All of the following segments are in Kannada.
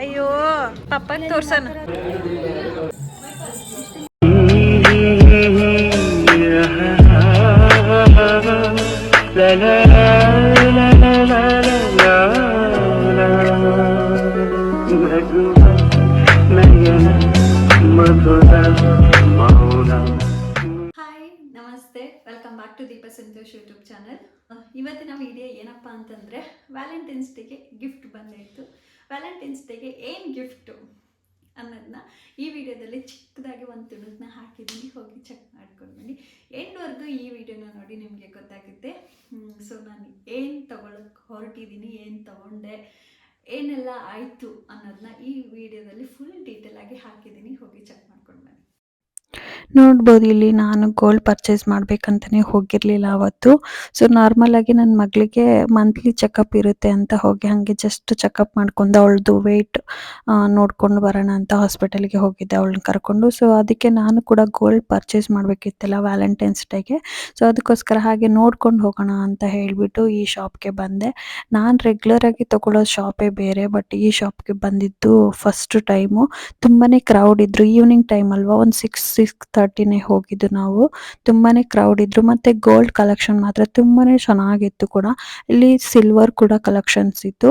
ಅಯ್ಯೋ ಪಪ್ಪ ತೋರ್ಸನ. ಹಾಯ್ ನಮಸ್ತೆ. Welcome back to Deepa Santosh YouTube channel ಇವತ್ತಿನ ವಿಡಿಯೋ ಏನಪ್ಪ ಅಂತಂದರೆ ವ್ಯಾಲೆಂಟೈನ್ಸ್ ಡೇಗೆ ಗಿಫ್ಟ್ ಬಂದಾಯಿತು ವ್ಯಾಲೆಂಟೈನ್ಸ್ ಡೇಗೆ ಏನು ಗಿಫ್ಟು ಅನ್ನೋದನ್ನ ಈ ವಿಡಿಯೋದಲ್ಲಿ ಚಿಕ್ಕದಾಗಿ ಒಂದು ತುಣುಕನ್ನ ಹಾಕಿದ್ದೀನಿ. ಹೋಗಿ ಚೆಕ್ ಮಾಡ್ಕೊಂಡು ಬನ್ನಿ. ಎಂಡ್ವರೆಗೂ ಈ ವಿಡಿಯೋನ ನೋಡಿ ನಿಮಗೆ ಗೊತ್ತಾಗುತ್ತೆ. ಸೊ ನಾನು ಏನು ತೊಗೊಳಕ್ಕೆ ಹೊರಟಿದ್ದೀನಿ ಏನು ತಗೊಂಡೆ, ಏನೆಲ್ಲ ಆಯಿತು ಅನ್ನೋದನ್ನ ಈ ವಿಡಿಯೋದಲ್ಲಿ ಫುಲ್ ಡೀಟೇಲ್ ಆಗಿ ಹಾಕಿದ್ದೀನಿ. ಹೋಗಿ ಚೆಕ್ ಬನ್ನಿ ನೋಡ್ಬೋದು, ಇಲ್ಲಿ ನಾನು ಗೋಲ್ಡ್ ಪರ್ಚೇಸ್ ಮಾಡ್ಬೇಕಂತಲೇ ಹೋಗಿರಲಿಲ್ಲ ಅವತ್ತು. ಸೊ ನಾರ್ಮಲಾಗಿ ನನ್ನ ಮಗಳಿಗೆ ಮಂತ್ಲಿ ಚೆಕಪ್ ಇರುತ್ತೆ ಅಂತ ಹೋಗಿ ಹಾಗೆ ಜಸ್ಟ್ ಚೆಕಪ್ ಮಾಡ್ಕೊಂಡು ಅವಳದು ವೆಯ್ಟ್ ನೋಡ್ಕೊಂಡು ಬರೋಣ ಅಂತ ಹಾಸ್ಪಿಟಲ್ಗೆ ಹೋಗಿದ್ದೆ, ಅವಳನ್ನ ಕರ್ಕೊಂಡು. ಸೊ ಅದಕ್ಕೆ ನಾನು ಕೂಡ ಗೋಲ್ಡ್ ಪರ್ಚೇಸ್ ಮಾಡಬೇಕಿತ್ತಲ್ಲ ವ್ಯಾಲೆಂಟೈನ್ಸ್ ಡೇಗೆ ಸೊ ಅದಕ್ಕೋಸ್ಕರ ಹಾಗೆ ನೋಡ್ಕೊಂಡು ಹೋಗೋಣ ಅಂತ ಹೇಳಿಬಿಟ್ಟು ಈ ಶಾಪ್ಗೆ ಬಂದೆ. ನಾನು ರೆಗ್ಯುಲರಾಗಿ ತಗೊಳ್ಳೋ ಶಾಪೇ ಬೇರೆ ಬಟ್ ಈ ಶಾಪ್ಗೆ ಬಂದಿದ್ದು ಫಸ್ಟ್ ಟೈಮು ತುಂಬಾ ಕ್ರೌಡ್ ಇದ್ರು. ಈವ್ನಿಂಗ್ ಟೈಮ್ ಅಲ್ವಾ, ಒಂದು ಸಿಕ್ಸ್ ಸಿಕ್ಸ್ ತರ್ಟಿನೇ ಹೋಗಿದ್ದು ನಾವು. ತುಂಬಾನೇ ಕ್ರೌಡ್ ಇದ್ರು. ಮತ್ತೆ ಗೋಲ್ಡ್ ಕಲೆಕ್ಷನ್ ಮಾತ್ರ ತುಂಬಾನೇ ಚೆನ್ನಾಗಿತ್ತು ಕೂಡ. ಇಲ್ಲಿ ಸಿಲ್ವರ್ ಕೂಡ ಕಲೆಕ್ಷನ್ಸ್ ಇತ್ತು.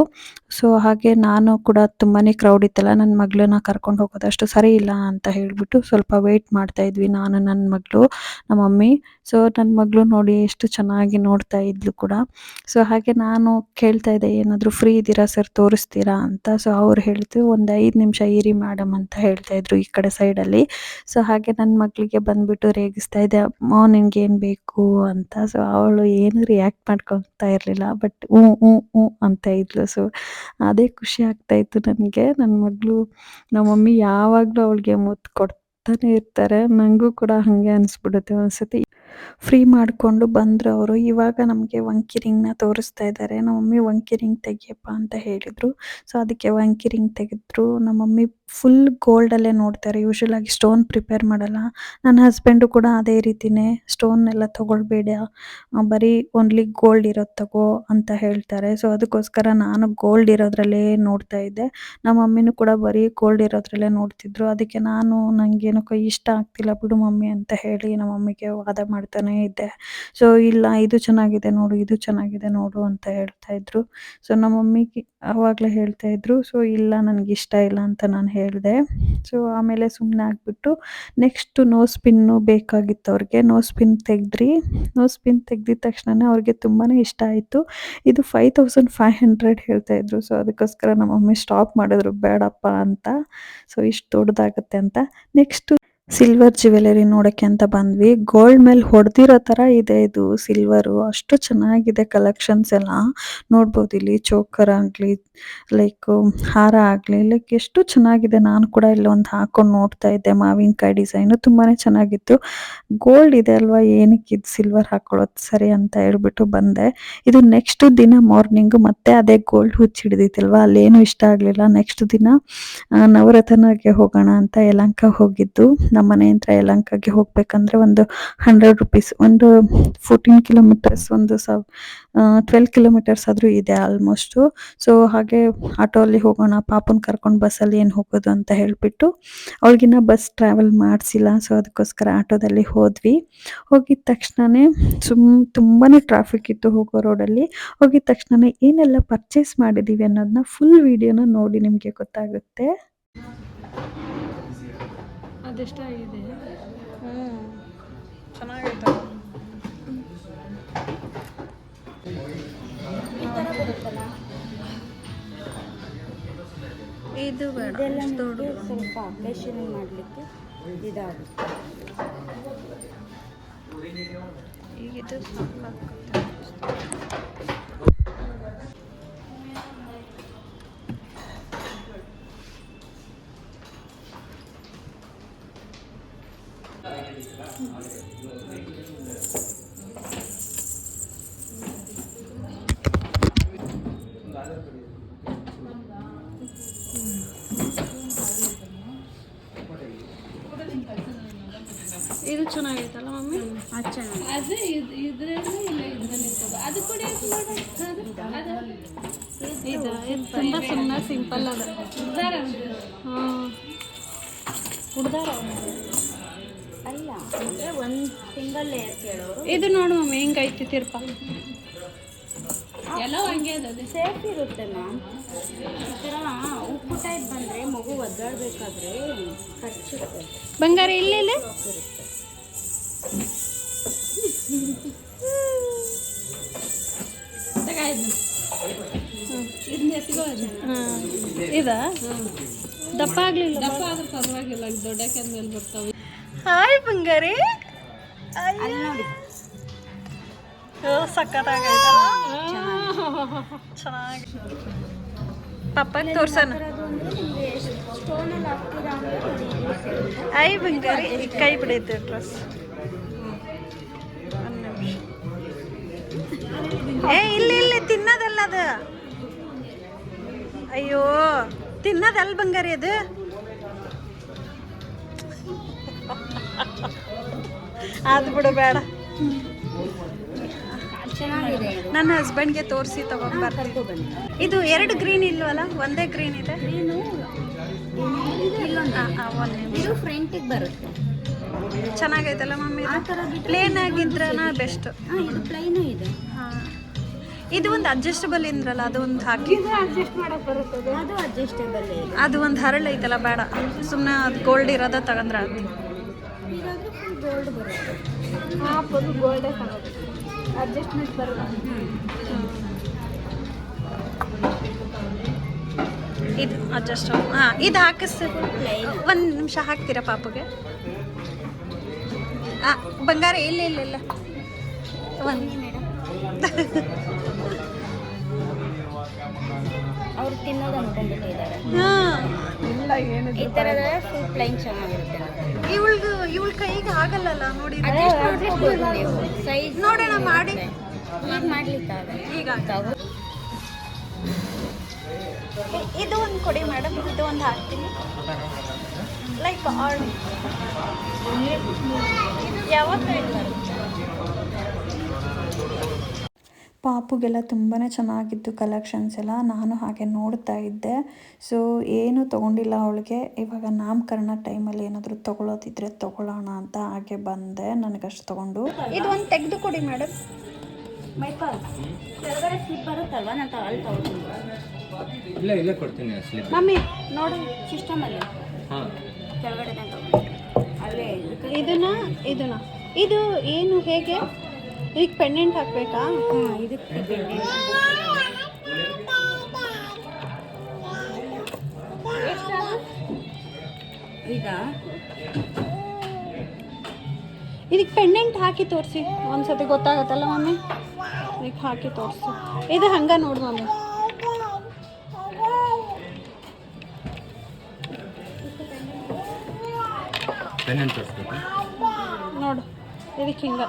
ಸೊ ಹಾಗೆ ನಾನು ಕೂಡ ತುಂಬಾನೇ ಕ್ರೌಡ್ ಇತ್ತಲ್ಲ ನನ್ನ ಮಗಳನ್ನ ಕರ್ಕೊಂಡು ಹೋಗೋದಷ್ಟು ಸರಿ ಇಲ್ಲ ಅಂತ ಹೇಳ್ಬಿಟ್ಟು ಸ್ವಲ್ಪ ವೇಟ್ ಮಾಡ್ತಾ ಇದ್ವಿ ನಾನು ನನ್ನ ಮಗಳು, ನಮ್ಮ ಮಮ್ಮಿ. ಸೊ ನನ್ನ ಮಗಳು ನೋಡಿ ಎಷ್ಟು ಚೆನ್ನಾಗಿ ನೋಡ್ತಾ ಇದ್ಲು ಕೂಡ. ಸೊ ಹಾಗೆ ನಾನು ಕೇಳ್ತಾ ಇದ್ದೆ, ಏನಾದರೂ ಫ್ರೀ ಇದ್ದೀರಾ ಸರ್ ತೋರಿಸ್ತೀರಾ ಅಂತ. ಸೊ ಅವ್ರು ಹೇಳ್ತು ಒಂದು ಐದು ನಿಮಿಷ ಇರಿ ಮೇಡಮ್ ಅಂತ ಹೇಳ್ತಾ ಇದ್ರು ಈ ಕಡೆ ಸೈಡಲ್ಲಿ ಸೊ ಹಾಗೆ ನನ್ನ ಮಗಳಿಗೆ ಬಂದ್ಬಿಟ್ಟು ರೇಗಿಸ್ತಾ ಇದ್ದೆ, ಅಮ್ಮ, ನಿನ್ಗೆ ಏನು ಬೇಕು? ಅಂತ. ಸೊ ಅವಳು ಏನು ರಿಯಾಕ್ಟ್ ಮಾಡ್ಕೊತಾ ಇರಲಿಲ್ಲ ಬಟ್ ಹ್ಞೂ ಹ್ಞೂ ಹ್ಞೂ ಅಂತ ಇದ್ಲು. ಸೊ ಅದೇ ಖುಷಿ ಆಗ್ತಾ ಇತ್ತು ನನಗೆ. ನನ್ನ ಮಗಳು ನಮ್ಮ ಮಮ್ಮಿ ಯಾವಾಗಲೂ ಅವಳಿಗೆ ಮುತ್ತು ಕೊಡ್ತಾನೆ ಇರ್ತಾರೆ. ನನಗೂ ಕೂಡ ಹಾಗೆ ಅನಿಸ್ಬಿಡುತ್ತೆ ಒಂದ್ಸತಿ. ಫ್ರೀ ಮಾಡಿಕೊಂಡು ಬಂದರು ಅವರು ಇವಾಗ ನಮಗೆ ವಂಕಿ ರಿಂಗ್ನ ತೋರಿಸ್ತಾ ಇದ್ದಾರೆ ನಮ್ಮ ಮಮ್ಮಿ ವಂಕಿ ರಿಂಗ್ ತೆಗಿಯಪ್ಪ ಅಂತ ಹೇಳಿದರು. ಸೊ ಅದಕ್ಕೆ ವಂಕಿ ರಿಂಗ್ ತೆಗೆದ್ರು. ನಮ್ಮ ಮಮ್ಮಿ ಫುಲ್ ಗೋಲ್ಡಲ್ಲೇ ನೋಡ್ತಾರೆ. ಯೂಶಲ್ ಆಗಿ ಸ್ಟೋನ್ ಪ್ರಿಪೇರ್ ಮಾಡಲ್ಲ. ನನ್ನ ಹಸ್ಬೆಂಡು ಕೂಡ ಅದೇ ರೀತಿನೇ ಸ್ಟೋನ್ ಎಲ್ಲ ತಗೊಳ್ಬೇಡ. ಬರೀ ಓನ್ಲಿ ಗೋಲ್ಡ್ ಇರೋದು ತಗೋ ಅಂತ ಹೇಳ್ತಾರೆ. ಸೊ ಅದಕ್ಕೋಸ್ಕರ ನಾನು ಗೋಲ್ಡ್ ಇರೋದ್ರಲ್ಲೇ ನೋಡ್ತಾ ಇದ್ದೆ. ನಮ್ಮ ಮಮ್ಮಿನೂ ಕೂಡ ಬರೀ ಗೋಲ್ಡ್ ಇರೋದ್ರಲ್ಲೇ ನೋಡ್ತಿದ್ರು. ಅದಕ್ಕೆ ನಾನು ನನಗೇನಕ್ಕೋ ಇಷ್ಟ ಆಗ್ತಿಲ್ಲ ಬಿಡು ಮಮ್ಮಿ ಅಂತ ಹೇಳಿ ನಮ್ಮ ಮಮ್ಮಿಗೆ ವಾದ ಮಾಡ್ತಾನೆ ಇದ್ದೆ. ಸೊ ಇಲ್ಲ, ಇದು ಚೆನ್ನಾಗಿದೆ ನೋಡು, ಇದು ಚೆನ್ನಾಗಿದೆ ನೋಡು ಅಂತ ಹೇಳ್ತಾ ಇದ್ರು. ಸೊ ನಮ್ಮ ಮಮ್ಮಿಗೆ ಆವಾಗಲೇ ಹೇಳ್ತಾ ಇದ್ರು. ಸೊ ಇಲ್ಲ, ನನಗೆ ಇಷ್ಟ ಇಲ್ಲ ಅಂತ ನಾನು ಹೇಳಿದೆ. ಸೊ ಆಮೇಲೆ ಸುಮ್ಮನೆ ಆಗಿಬಿಟ್ಟು ನೆಕ್ಸ್ಟ್ ನೋ ಸ್ಪಿನ್ನು ಬೇಕಾಗಿತ್ತು ಅವ್ರಿಗೆ. ನೋ ಸ್ಪಿನ್ ತೆಗೆದ್ರಿ. ನೋ ಸ್ಪಿನ್ ತೆಗ್ದಿದ ತಕ್ಷಣ ಅವ್ರಿಗೆ ತುಂಬಾ ಇಷ್ಟ ಆಯಿತು. ಇದು ಫೈವ್ ತೌಸಂಡ್ ಫೈವ್ ಹಂಡ್ರೆಡ್ ಹೇಳ್ತಾ ಇದ್ರು. ಸೊ ಅದಕ್ಕೋಸ್ಕರ ನಮ್ಮ ಮಮ್ಮಿ ಸ್ಟಾಪ್ ಮಾಡಿದ್ರು. ಬೇಡಪ್ಪ ಅಂತ. ಸೊ ಇಷ್ಟು ದೊಡ್ಡದಾಗತ್ತೆ ಅಂತ. ನೆಕ್ಸ್ಟ್ ಸಿಲ್ವರ್ ಜ್ಯುವೆಲರಿ ನೋಡಕ್ಕೆ ಅಂತ ಬಂದ್ವಿ. ಗೋಲ್ಡ್ ಮೇಲೆ ಹೊಡೆದಿರೋ ತರ ಇದೆ ಇದು ಸಿಲ್ವರು ಅಷ್ಟು ಚೆನ್ನಾಗಿದೆ ಕಲೆಕ್ಷನ್ಸ್ ಎಲ್ಲ. ನೋಡ್ಬೋದು ಇಲ್ಲಿ ಚೋಕರ್ ಆಗಲಿ ಲೈಕ್ ಹಾರ ಆಗಲಿ ಲೈಕ್ ಎಷ್ಟು ಚೆನ್ನಾಗಿದೆ. ನಾನು ಕೂಡ ಇಲ್ಲೊಂದು ಹಾಕೊಂಡು ನೋಡ್ತಾ ಇದ್ದೆ. ಮಾವಿನಕಾಯಿ ಡಿಸೈನು ತುಂಬಾ ಚೆನ್ನಾಗಿತ್ತು. ಗೋಲ್ಡ್ ಇದೆ ಅಲ್ವಾ? ಏನಕ್ಕೆ ಇದು ಸಿಲ್ವರ್ ಹಾಕೊಳ್ಳೋದು ಸರಿ ಅಂತ ಹೇಳ್ಬಿಟ್ಟು ಬಂದೆ. ಇದು ನೆಕ್ಸ್ಟ್ ದಿನ ಮಾರ್ನಿಂಗು ಮತ್ತೆ ಅದೇ ಗೋಲ್ಡ್ ಹುಚ್ಚಿ ಹಿಡಿದಿತ್ತಲ್ವಾ ಅಲ್ಲೇನು ಇಷ್ಟ ಆಗಲಿಲ್ಲ. ನೆಕ್ಸ್ಟ್ ದಿನ ನವರತ್ನಗೆ ಹೋಗೋಣ ಅಂತ ಯಲಂಕ ಹೋಗಿದ್ದು. ನಮ್ಮ ಮನೆ ಹತ್ರ ಹೋಗ್ಬೇಕಂದ್ರೆ ಒಂದು ಹಂಡ್ರೆಡ್ ರುಪೀಸ್ ಒಂದು ಫೋರ್ಟೀನ್ ಕಿಲೋಮೀಟರ್ಸ್ ಒಂದು ಸವ್ ಟ್ವೆಲ್ ಕಿಲೋಮೀಟರ್ಸ್ ಆದರೂ ಇದೆ ಆಲ್ಮೋಸ್ಟು ಸೊ ಹಾಗೆ ಆಟೋಲ್ಲಿ ಹೋಗೋಣ, ಪಾಪನ್ ಕರ್ಕೊಂಡು ಬಸ್ಸಲ್ಲಿ ಏನು ಹೋಗೋದು ಅಂತ ಹೇಳಿಬಿಟ್ಟು ಅವಳಿಗಿನ್ನ ಬಸ್ ಟ್ರಾವೆಲ್ ಮಾಡಿಸಿಲ್ಲ. ಸೊ ಅದಕ್ಕೋಸ್ಕರ ಆಟೋದಲ್ಲಿ ಹೋದ್ವಿ. ಹೋಗಿದ ತಕ್ಷಣವೇ ಸುಮ್ ತುಂಬಾ ಟ್ರಾಫಿಕ್ ಇತ್ತು ಹೋಗೋ ರೋಡಲ್ಲಿ ಹೋಗಿದ ತಕ್ಷಣ ಏನೆಲ್ಲ ಪರ್ಚೇಸ್ ಮಾಡಿದ್ದೀವಿ ಅನ್ನೋದನ್ನ ಫುಲ್ ವಿಡಿಯೋನ ನೋಡಿ ನಿಮಗೆ ಗೊತ್ತಾಗುತ್ತೆ. ಅದೆಷ್ಟಾಗಿದೆ ಹ್ಞೂ ಚೆನ್ನಾಗೈತೆ ಇದು ಬೇಡ. ಸ್ವಲ್ಪ ಫೇಶಿಯಲ್ ಮಾಡಲಿಕ್ಕೆ ಇದಾಗುತ್ತೆ. ಈಗ ಇದು ಸಾಕಾಗುತ್ತೆ. ಇದು ಚೆನ್ನಾಗಿತ್ತಲ್ಲ ಮಮ್ಮಿ? ಅದು ಚೆನ್ನಾಗಿ ಅದು ಇದು ಇದ್ರಲ್ಲಿ ಇಲ್ಲ ಇದರಲ್ಲಿ ಅದು ಕೂಡ ಇದು ತುಂಬ ಸುಮ್ಮನೆ ಸಿಂಪಲ್ ಅದ. ಹುಡ್ದಾರ ಅಲ್ಲ ಅಂದರೆ ಒಂದು ಸಿಂಗಲ್ ಲೇಯರ್ ಕೇಳೋರು. ಇದು ನೋಡು ಮಮ್ಮಿ ಹಿಂಗೈತಿ ತಿರ್ಪ. ಎಲ್ಲ ಹಂಗೆ ಅದು ಸೇಫ್ ಇರುತ್ತೆ ಮ್ಯಾಮ್. ಈ ಥರ ಉಪ್ಪು ಟೈಪ್ ಬಂದರೆ ಮಗು ಒದ್ದಾಡಬೇಕಾದ್ರೆ ಖರ್ಚಿರುತ್ತೆ ಬಂಗಾರ ಇಲ್ಲಿಲ್ಲ ಇದನ್ನ. ಎತ್ಕೋ ಹಾಂ ಇದ ದಪ್ಪ ಆಗ್ಲಿಲ್ಲ ದಪ್ಪ ಆದ್ರೂ ಪರವಾಗಿಲ್ಲ ದೊಡ್ಡಕ್ಕೆ ಮೇಲೆ ಬರ್ತಾವೆ. ಹಾಯ್ ಬಂಗಾರಿ. ನೋಡಿ. ಸಕ್ಕತ್ತಾಗೈತಲ್ಲ ಚೆನ್ನಾಗಿ. ಪಪ್ಪಗೆ ತೋರ್ಸಣ. ಐ ಬಂಗಾರಿ, ಕೈ ಬಿಡೈತೆ ಡ್ರೆಸ್. ಏ, ಇಲ್ಲಿ ಇಲ್ಲಿ, ತಿನ್ನೋದಲ್ಲ ಅದು. ಅಯ್ಯೋ, ತಿನ್ನೋದಲ್ಲ ಬಂಗಾರಿ ಅದು. ಅದು ಬಿಡು ಬೇಡ. ನನ್ನ ಹಸ್ಬೆಂಡ್ಗೆ ತೋರಿಸಿ ತಗೊಂಡು ಬರ್ತೀನಿ ಇದು ಎರಡು ಗ್ರೀನ್ ಇಲ್ವಲ್ಲ? ಒಂದೇ ಗ್ರೀನ್ ಇದೆ. ಇದು. ಫ್ರಂಟಿಗೆ ಬರುತ್ತೆ. ಚೆನ್ನಾಗೈತಲ್ಲ ಮಮ್ಮಿ ಆ ಥರ ಬಿಟ್ಟರೆ ಪ್ಲೇನ್ ಆಗಿದ್ರನ ಬೆಸ್ಟ್ ಹಾಂ ಇದು ಪ್ಲೈನು ಇದೆ. ಇದು ಒಂದು ಅಡ್ಜಸ್ಟಬಲ್ ಇಂದ್ರಲ್ಲ ಅದು ಒಂದು ಹಾಕಿ. ಅಡ್ಜಸ್ಟ್ ಮಾಡಕ್ಕೆ ಬರುತ್ತದೆ? ಅದು ಅಡ್ಜಸ್ಟೇಬಲ್ ಇದೆ ಅದು ಒಂದು ಹರಳು ಐತಲ್ಲ ಬೇಡ. ಸುಮ್ಮನೆ ಅದು ಗೋಲ್ಡ್ ಇರೋದ ತಗೊಂಡ್ರೆ ಅದು ಫುಲ್ ಗೋಲ್ಡ್ ಬರುತ್ತೆ. ಹಾಂ ಗೋಲ್ಡೇ ಅಡ್ಜಸ್ಟ್ಮೆಂಟ್ ಬರಲ್ಲ ಇದು ಅಡ್ಜಸ್ಟ್ ಹಾಂ ಇದು ಹಾಕಿಸ್ತೀವಿ ಒಂದು ನಿಮಿಷ ಹಾಕ್ತೀರಾ ಪಾಪಗೆ? ಹಾಂ ಬಂಗಾರ ಇಲ್ಲ ಇಲ್ಲ ಇಲ್ಲ. ಒಂದು. ಅವ್ರು ತಿನ್ನೋದು ಅನ್ಕೊಂಡ್ಬಿಟ್ಟಿದ್ದಾರೆ ಹಾಂ. ಇಲ್ಲ ಏನು ಈ ಥರದ ಫುಲ್ ಪ್ಲೈನ್ ಚೆನ್ನಾಗಿರುತ್ತೆ. ಇವಳಿಗೆ ಇವಳ ಕೈಗೆ ಆಗಲ್ಲಲ್ಲ ನೋಡಿ ಸೈಜ್ ನೋಡೋಣ ಮಾಡಿ. ಈಗ ಮಾಡ್ಲಿಕ್ಕಾಗಲ್ಲ ಈಗ ಇದು ಒಂದು ಕೊಡಿ ಮೇಡಮ್ ಇದು ಒಂದು ಹಾಕ್ತೀನಿ. ಲೈಕ್ ಆಲ್ ಯಾವತ್ತೂ ಇಲ್ಲ ಪಾಪುಗೆಲ್ಲ ತುಂಬಾ ಚೆನ್ನಾಗಿತ್ತು ಕಲೆಕ್ಷನ್ಸ್ ಎಲ್ಲ. ನಾನು ಹಾಗೆ ನೋಡ್ತಾ ಇದ್ದೆ. ಸೊ ಏನು ತೊಗೊಂಡಿಲ್ಲ ಅವಳಿಗೆ. ಇವಾಗ ನಾಮಕರಣ ಟೈಮಲ್ಲಿ ಏನಾದರೂ ತೊಗೊಳೋದಿದ್ರೆ ತೊಗೊಳ್ಳೋಣ ಅಂತ ಹಾಗೆ ಬಂದೆ. ನನಗಷ್ಟು ತೊಗೊಂಡು. ಇದು ಒಂದು ತೆಗೆದು ಕೊಡಿ ಮೇಡಮ್ ಇಲ್ಲ ಕೊಡ್ತೀನಿ ಸ್ಲಿಪ್ ಮಮ್ಮಿ ನೋಡಿ ಸಿಸ್ಟಮಲ್ಲಿ ಹಾಂ. ಕೆಳಗಡೆ ತಗೋತೀನಿ ಅಲ್ಲೇ. ಇದಕ್ಕೆ ಇದನ್ನ ಇದನ್ನ. ಇದು ಏನು ಹೇಗೆ? ಈಗ ಪೆಂಡೆಂಟ್ ಹಾಕ್ಬೇಕಾ? ಹಾಂ ಇದಕ್ಕೆ ಪೆಂಡೆಂಟ್ ಈಗ? ಇದಕ್ಕೆ ಪೆಂಡೆಂಟ್ ಹಾಕಿ ತೋರಿಸಿ. ಒಂದ್ಸತಿ ಗೊತ್ತಾಗತ್ತಲ್ಲ ಮಮ್ಮಿ ಇದಕ್ಕೆ ಹಾಕಿ ತೋರಿಸಿ. ಇದು ಹಂಗೆ ನೋಡು ಮಮ್ಮಿ ನೋಡು ಇದಕ್ಕೆ ಹಿಂಗ.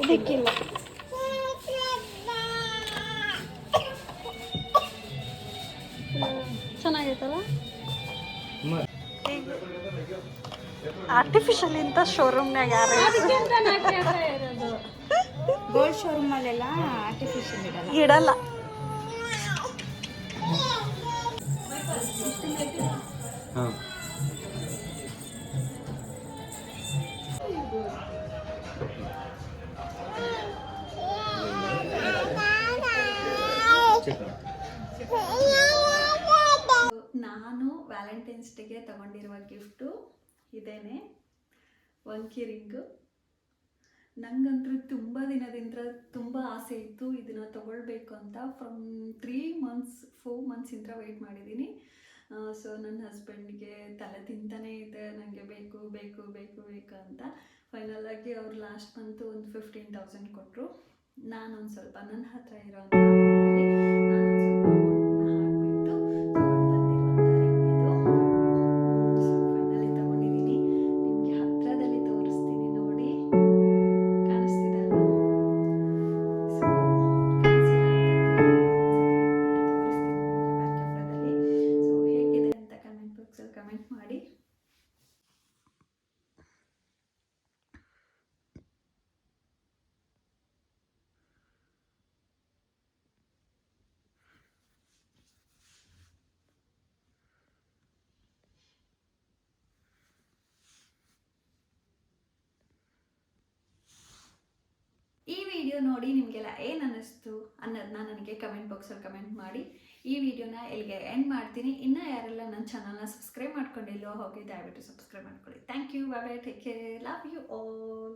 ಇದಕ್ಕಿಲ್ಲ. ಆರ್ಟಿಫಿಷಿಯಲ್ ಇಂತ ಶೋರೂಮ್ನಾಗ ಯಾರು ಗೋಲ್ಡ್ ಶೋರೂಮಲ್ಲೆಲ್ಲ ಆರ್ಟಿಫಿಷಿಯಲ್ ಇಡಲ್ಲ. ಇಡಲ್ಲ. ಹಾಂ. ಡೇಗೆ ತಗೊಂಡಿರುವ ಗಿಫ್ಟು ಇದೇನೆ. ವಂಕಿ ರಿಂಗು. ನನಗಂತೂ ತುಂಬ ದಿನದಿಂದ ತುಂಬ ಆಸೆ ಇತ್ತು ಇದನ್ನು ತಗೊಳ್ಬೇಕು ಅಂತ. ಫ್ರಮ್ ತ್ರೀ ಮಂತ್ಸ್ ಫೋರ್ ಮಂತ್ಸಿಂದ ವೆಯ್ಟ್ ಮಾಡಿದ್ದೀನಿ ಸೊ ನನ್ನ ಹಸ್ಬೆಂಡ್ಗೆ ತಲೆ ತಿಂತಾನೇ ಇದೆ ನನಗೆ ಬೇಕು ಬೇಕು ಬೇಕು ಬೇಕು ಅಂತ. ಫೈನಲ್ ಆಗಿ ಅವ್ರು ಲಾಸ್ಟ್ ಮಂತು ಒಂದು ಫಿಫ್ಟೀನ್ ತೌಸಂಡ್ ಕೊಟ್ಟರು ನಾನೊಂದು ಸ್ವಲ್ಪ ನನ್ನ ಹತ್ರ ಇರೋ ವಿಡಿಯೋ ನೋಡಿ ನಿಮಗೆಲ್ಲ ಏನು ಅನ್ನಿಸ್ತು ಅನ್ನೋದನ್ನ ನನಗೆ ಕಮೆಂಟ್ ಬಾಕ್ಸಲ್ಲಿ ಕಮೆಂಟ್ ಮಾಡಿ. ಈ ವಿಡಿಯೋನ ಇಲ್ಲಿಗೆ ಎಂಡ್ ಮಾಡ್ತೀನಿ. ಇನ್ನೂ ಯಾರೆಲ್ಲ ನನ್ನ ಚಾನಲ್ನ ಸಬ್ಸ್ಕ್ರೈಬ್ ಮಾಡ್ಕೊಂಡಿಲ್ಲೋ ಹೋಗಿ ದಯವಿಟ್ಟು ಸಬ್ಸ್ಕ್ರೈಬ್ ಮಾಡ್ಕೊಳ್ಳಿ. Thank you bye bye take care love you all